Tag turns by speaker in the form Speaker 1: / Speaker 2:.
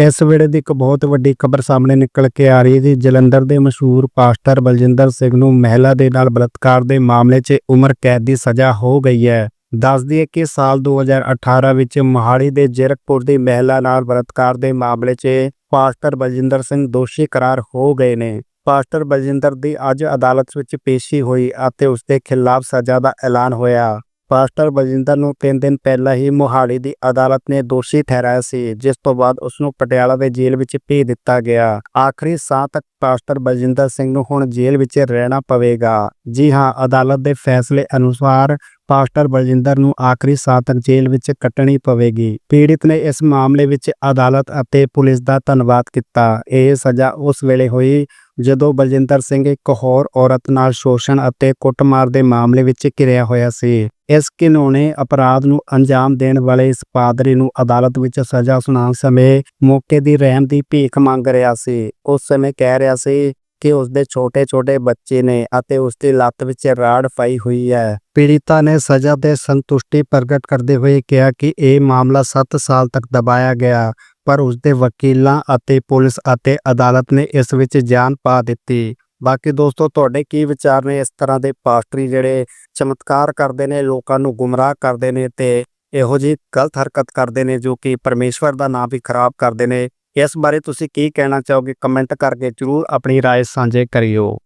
Speaker 1: ਇਸ ਵੇਲੇ ਦੀ ਇੱਕ ਬਹੁਤ ਵੱਡੀ ਖਬਰ ਸਾਹਮਣੇ ਨਿਕਲ ਕੇ ਆ ਰਹੀ ਹੈ ਜੀ। ਜਲੰਧਰ ਦੇ ਮਸ਼ਹੂਰ ਪਾਸਟਰ ਬਲਜਿੰਦਰ ਸਿੰਘ ਨੂੰ ਮਹਿਲਾ ਦੇ ਨਾਲ ਬਲਾਤਕਾਰ ਦੇ ਮਾਮਲੇ 'ਚ ਉਮਰ ਕੈਦ ਦੀ ਸਜ਼ਾ ਹੋ ਗਈ ਹੈ। ਦੱਸ ਦਈਏ ਕਿ ਸਾਲ 2018 ਵਿੱਚ ਮੋਹਾਲੀ ਦੇ ਜੇਰਕਪੁਰ ਦੀ ਮਹਿਲਾ ਨਾਲ ਬਲਾਤਕਾਰ ਦੇ ਮਾਮਲੇ 'ਚ ਪਾਸਟਰ ਬਲਜਿੰਦਰ ਸਿੰਘ ਦੋਸ਼ੀ ਕਰਾਰ ਹੋ ਗਏ ਨੇ। ਪਾਸਟਰ ਬਲਜਿੰਦਰ ਦੀ ਅੱਜ ਅਦਾਲਤ ਵਿੱਚ ਪੇਸ਼ੀ ਹੋਈ ਅਤੇ ਉਸ ਦੇ ਖਿਲਾਫ ਸਜ਼ਾ ਦਾ ਐਲਾਨ ਹੋਇਆ। ਪਾਸਟਰ ਬਲਜਿੰਦਰ ਨੂੰ 3 ਦਿਨ ਪਹਿਲਾਂ ਹੀ ਮੋਹਾਲੀ ਦੀ ਅਦਾਲਤ ਨੇ ਦੋਸ਼ੀ ਠਹਿਰਾਇਆ ਸੀ, ਜਿਸ ਤੋਂ ਬਾਅਦ ਉਸ ਨੂੰ ਪਟਿਆਲਾ ਦੇ ਜੇਲ੍ਹ ਵਿੱਚ ਭੇਜ ਦਿੱਤਾ ਗਿਆ। ਆਖਰੀ ਸਾਹ ਤੱਕ ਪਾਸਟਰ ਬਲਜਿੰਦਰ ਸਿੰਘ ਨੂੰ ਹੁਣ ਜੇਲ੍ਹ ਵਿੱਚ ਰਹਿਣਾ ਪਵੇਗਾ। ਜੀ ਹਾਂ, ਅਦਾਲਤ ਦੇ ਫੈਸਲੇ ਅਨੁਸਾਰ ਪਾਸਟਰ ਬਲਜਿੰਦਰ ਨੂੰ ਆਖਰੀ ਸਾਹ ਤੱਕ ਜੇਲ੍ਹ ਵਿੱਚ ਕੱਟਣੀ ਪਵੇਗੀ। ਪੀੜਿਤ ਨੇ ਇਸ ਮਾਮਲੇ ਵਿੱਚ ਅਦਾਲਤ ਅਤੇ ਪੁਲਿਸ ਦਾ ਧੰਨਵਾਦ ਕੀਤਾ। ਇਹ ਸਜ਼ਾ ਉਸ ਵੇਲੇ ਹੋਈ ਜਦੋਂ ਬਲਜਿੰਦਰ ਸਿੰਘ ਇੱਕ ਹੋਰ ਔਰਤ ਨਾਲ ਸ਼ੋਸ਼ਣ ਅਤੇ ਕੁੱਟਮਾਰ ਦੇ ਮਾਮਲੇ ਵਿੱਚ ਘਿਰਿਆ ਹੋਇਆ ਸੀ, ਇਸ ਘਿਨੌਣੇ ਅਪਰਾਧ ਨੂੰ ਅੰਜਾਮ ਦੇਣ ਵਾਲੇ ਇਸ ਪਾਦਰੀ ਨੂੰ ਅਦਾਲਤ ਵਿੱਚ ਸਜ਼ਾ ਸੁਣਾਉਣ ਸਮੇਂ ਮੌਕੇ ਦੀ ਰਹਿਮ ਦੀ ਭੀਖ ਮੰਗ ਰਿਹਾ ਸੀ। ਉਸ ਸਮੇਂ ਕਹਿ ਰਿਹਾ ਸੀ ਕਿ ਉਸ ਦੇ ਛੋਟੇ-ਛੋਟੇ ਬੱਚੇ ਨੇ ਅਤੇ ਉਸ ਦੀ ਲੱਤ ਵਿੱਚ ਰਾੜ ਪਾਈ ਹੋਈ ਹੈ। ਪੀੜਿਤਾ ਨੇ ਸਜ਼ਾ ਤੇ ਸੰਤੁਸ਼ਟੀ ਪ੍ਰਗਟ ਕਰਦੇ ਹੋਏ ਕਿਹਾ ਕਿ ਇਹ ਮਾਮਲਾ 7 ਸਾਲ ਤੱਕ ਦਬਾਇਆ ਗਿਆ। ਪਰ ਉਸ ਦੇ ਵਕੀਲਾਂ ਅਤੇ ਪੁਲਿਸ ਅਤੇ ਅਦਾਲਤ ਨੇ ਇਸ ਵਿੱਚ ਜਾਨ ਪਾ ਦਿੱਤੀ ਬਾਕੀ ਦੋਸਤੋ ਤੁਹਾਡੇ ਕੀ ਵਿਚਾਰ ਨੇ ਇਸ ਤਰ੍ਹਾਂ ਦੇ ਪਾਸਟਰੀ ਜਿਹੜੇ ਚਮਤਕਾਰ ਕਰਦੇ ਨੇ ਲੋਕਾਂ ਨੂੰ ਗੁੰਮਰਾਹ ਕਰਦੇ ਨੇ ਤੇ ਇਹੋ ਜਿਹੀ ਗਲਤ ਹਰਕਤ ਕਰਦੇ ਨੇ ਜੋ ਕਿ ਪਰਮੇਸ਼ਵਰ ਦਾ ਨਾਮ ਵੀ ਖਰਾਬ ਕਰਦੇ ਨੇ ਇਸ ਬਾਰੇ ਤੁਸੀਂ ਕੀ ਕਹਿਣਾ ਚਾਹੋਗੇ ਕਮੈਂਟ ਕਰਕੇ ਜਰੂਰ ਆਪਣੀ رائے ਸਾਂਝੇ ਕਰਿਓ